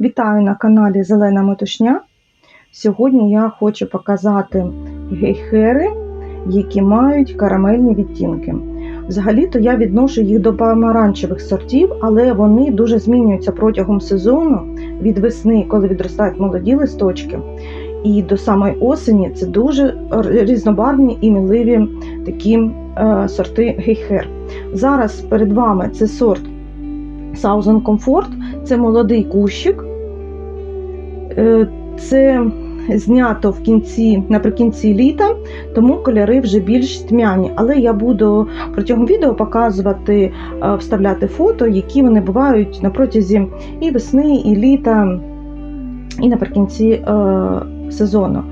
Вітаю на каналі Зелена Метушня. Сьогодні я хочу показати гейхери, які мають карамельні відтінки. Взагалі-то я відношу їх до помаранчевих сортів, але вони дуже змінюються протягом сезону від весни, коли відростають молоді листочки, і до самої осені це дуже різнобарвні і міливі такі е, сорти гейхер. Зараз перед вами це сорт Southern Comfort, це молодий кущик. Е, Це знято в кінці, наприкінці літа, тому кольори вже більш тьмяні. Але я буду протягом відео показувати, е, вставляти фото, які вони бувають на протязі і весни, і літа, і наприкінці е, сезону.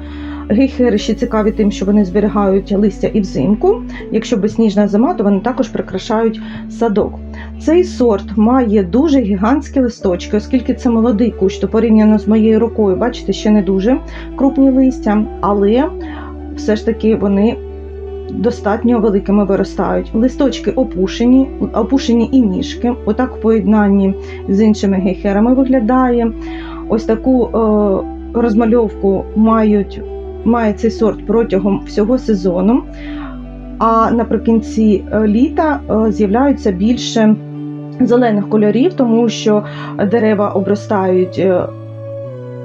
Гейхери ще цікаві тим, що вони зберігають листя і взимку. Якщо безсніжна зима, то вони також прикрашають садок. Цей сорт має дуже гігантські листочки, оскільки це молодий кущ, то порівняно з моєю рукою, бачите, ще не дуже крупні листя, але все ж таки вони достатньо великими виростають. Листочки опушені, опушені і ніжки. Отак в поєднанні з іншими гейхерами виглядає. Ось таку е, розмальовку мають, має цей сорт протягом всього сезону. А наприкінці е, літа е, з'являються більше зелених кольорів, тому що дерева обростають е,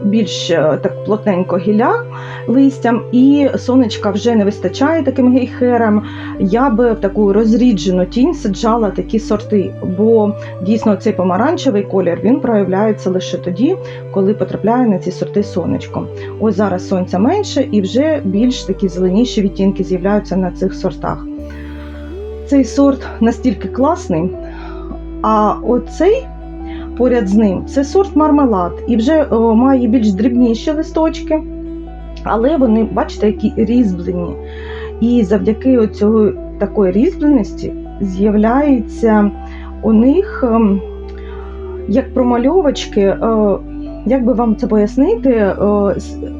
більш е, так плотненько гілля листям, і сонечка вже не вистачає таким гейхерам. Я би в таку розріджену тінь саджала такі сорти, бо дійсно цей помаранчевий колір він проявляється лише тоді, коли потрапляє на ці сорти сонечко. Ось зараз сонця менше і вже більш такі зеленіші відтінки з'являються на цих сортах. Цей сорт настільки класний, а оцей поряд з ним це сорт мармелад і вже о, має більш дрібніші листочки, але вони, бачите, які різьблені. І завдяки цього такої різьбленості з'являється у них ем, як промальовочки. е, Як би вам це пояснити, е,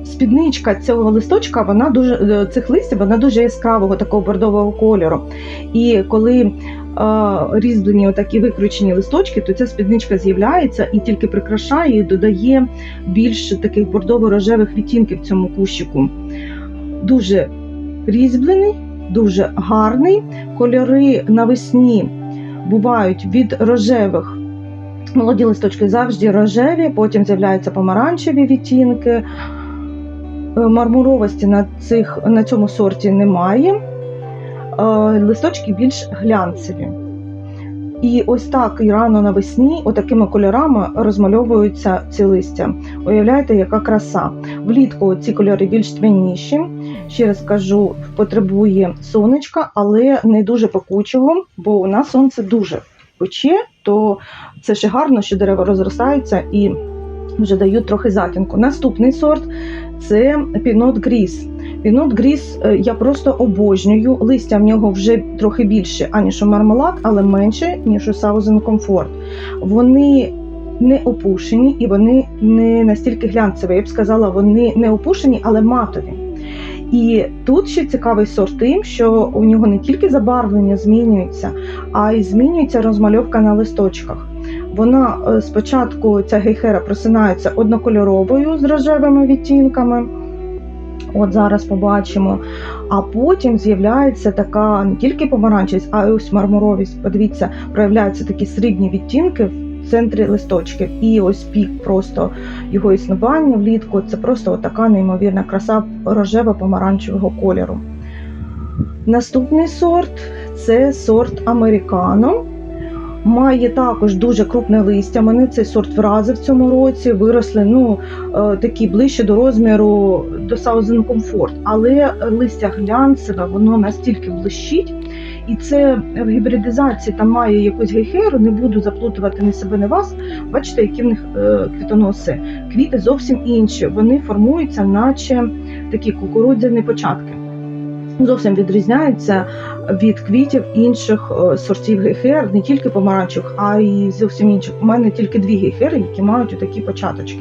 спідничка цього листочка, вона дуже е, цих листів, вона дуже яскравого такого бордового кольору. І коли різьблені отакі викручені листочки, то ця спідничка з'являється і тільки прикрашає і додає більш таких бордово-рожевих відтінків цьому кущику. Дуже різьблений, дуже гарний. Кольори навесні бувають від рожевих. Молоді листочки завжди рожеві, потім з'являються помаранчеві відтінки. Е, Мармуровості на, цих, на цьому сорті немає. Е, Листочки більш глянцеві. І ось так і рано навесні, отакими кольорами розмальовуються ці листя. Уявляєте, яка краса. Влітку ці кольори більш тьмяніші. Ще раз кажу, потребує сонечка, але не дуже пекучого, бо у нас сонце дуже пече, то це ще гарно, що дерева розростаються і вже дають трохи затінку. Наступний сорт це Pinot Gris. Pinot Gris е, я просто обожнюю. Листя в нього вже трохи більше, аніж у мармелад, але менше, ніж у Southern Comfort. Вони не опушені і вони не настільки глянцеві. Я б сказала, вони не опушені, але матові. І тут ще цікавий сорт тим, що у нього не тільки забарвлення змінюється, а й змінюється розмальовка на листочках. Вона е, спочатку ця гейхера просинається однокольоровою з рожевими відтінками. От зараз побачимо. А потім з'являється така не тільки помаранчевість, а й ось мармуровість. Подивіться, проявляються такі срібні відтінки в центрі листочків. І ось пік просто його існування влітку. Це просто така неймовірна краса рожево-помаранчевого кольору. Наступний сорт це сорт Американо. Має також дуже крупне листя. Мене цей сорт вразив в цьому році. Виросли ну, е, такі ближче до розміру до Southern Comfort. Але листя глянцеве, воно настільки блищить. І це в гібридизації там має якусь гейхеру, не буду заплутувати ні себе, ні вас. Бачите, які в них е, квітоноси. Квіти зовсім інші. Вони формуються, наче такі кукурудзяні початки. Зовсім відрізняються від квітів інших е, сортів гейхер, не тільки помаранчевих, а й зовсім інших. У мене тільки дві гейхери, які мають такі початочки.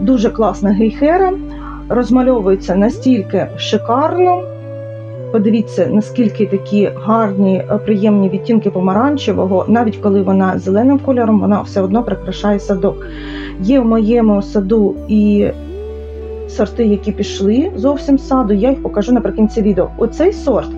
Дуже класна гейхера, розмальовується настільки шикарно. подивіться, наскільки такі гарні, е, приємні відтінки помаранчевого, навіть коли вона зеленим кольором, вона все одно прикрашає садок. Є в моєму саду і сорти, які пішли зовсім з саду, я їх покажу наприкінці відео. Оцей сорт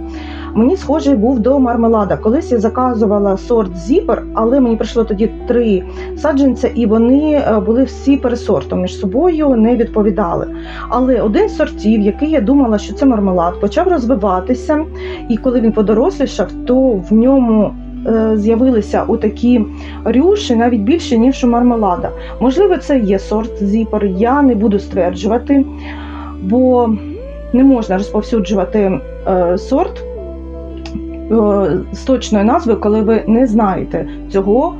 мені схожий був до мармелада. Колись я заказувала сорт зіпер, але мені прийшло тоді три саджанця, і вони е, були всі пересортом між собою, не відповідали. Але один з сортів, який я думала, що це мармелад, почав розвиватися, і коли він подорослішав, то в ньому з'явилися отакі рюші навіть більше, ніж у мармелада. Можливо, це є сорт зіпер, я не буду стверджувати, бо не можна розповсюджувати е, сорт е, з точною назвою, коли ви не знаєте цього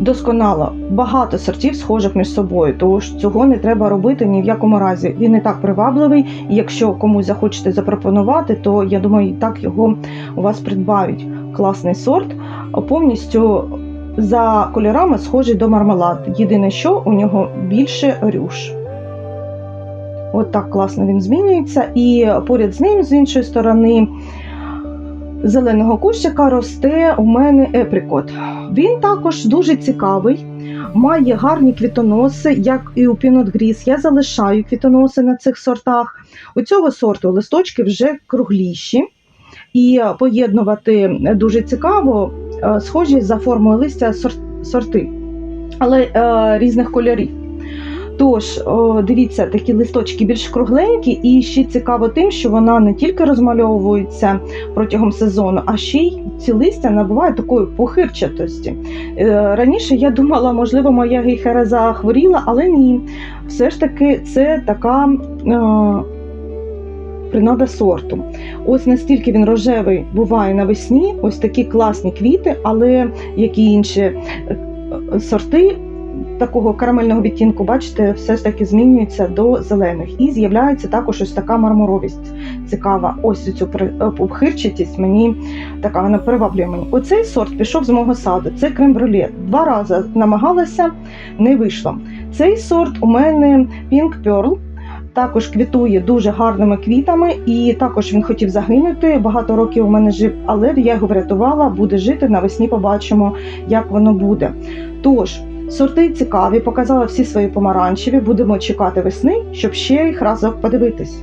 досконало. Багато сортів схожих між собою, тож цього не треба робити ні в якому разі. Він і так привабливий, і якщо комусь захочете запропонувати, то я думаю, і так його у вас придбають. Класний сорт, повністю за кольорами схожий до мармелад. Єдине, що у нього більше рюш. От так класно він змінюється. І поряд з ним, з іншої сторони, зеленого кущика росте у мене еприкот. Він також дуже цікавий, має гарні квітоноси, як і у Gris. Я залишаю квітоноси на цих сортах. У цього сорту листочки вже кругліші. І поєднувати дуже цікаво, схожі за формою листя сор- сорти, але е, різних кольорів. Тож, дивіться, такі листочки більш кругленькі, і ще цікаво тим, що вона не тільки розмальовується протягом сезону, а ще й ці листя набувають такої похирчатості. Е, Раніше я думала, можливо, моя гейхера захворіла, але ні. Все ж таки, це така е, принада сорту. Ось настільки він рожевий буває навесні, ось такі класні квіти, але як і інші е, сорти такого карамельного відтінку, бачите, все ж таки змінюється до зелених. І з'являється також ось така мармуровість цікава. Ось цю е, обхирчатість мені така вона приваблює мені. Оцей сорт пішов з мого саду. Це крем-брюле. Два рази намагалася, не вийшло. Цей сорт у мене Pink Pearl. Також квітує дуже гарними квітами, і також він хотів загинути. Багато років у мене жив, але я його врятувала, буде жити навесні. Побачимо, як воно буде. Тож, сорти цікаві, показала всі свої помаранчеві. Будемо чекати весни, щоб ще їх разок подивитись.